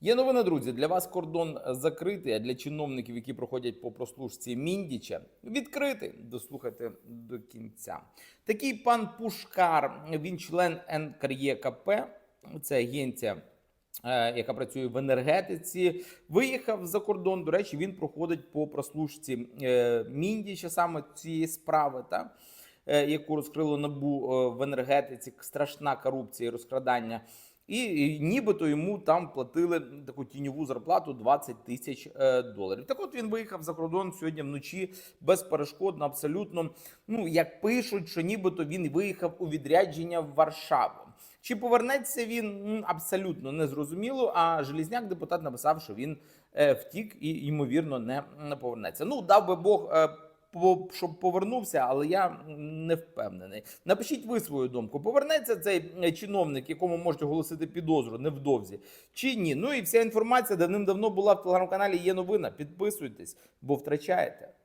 Є новина, друзі. Для вас кордон закритий, а для чиновників, які проходять по прослушці Міндіча, відкритий. Дослухайте до кінця. Такий пан Пушкар, він член НКРЄКП, це агенція. е, Яка працює в енергетиці, виїхав за кордон. До речі, він проходить по прослушці е, Міндіча саме цієї справи, та е, яку розкрило набу е, в енергетиці. Страшна корупція і розкрадання. І, нібито йому там платили таку тіньову зарплату 20 тисяч е, доларів. Так от він виїхав за кордон сьогодні вночі безперешкодно, абсолютно. Ну як пишуть, що нібито він виїхав у відрядження в Варшаву. Чи повернеться він абсолютно незрозуміло. А Желізняк депутат написав, що він е, втік і ймовірно не, не повернеться. Ну дав би Бог. Щоб повернувся, але я не впевнений. Напишіть ви свою думку. Повернеться цей е, чиновник, якому можуть оголосити підозру невдовзі, чи ні? Ну і вся інформація давним-давно була в телеграм-каналі. Є новина. Підписуйтесь, бо втрачаєте.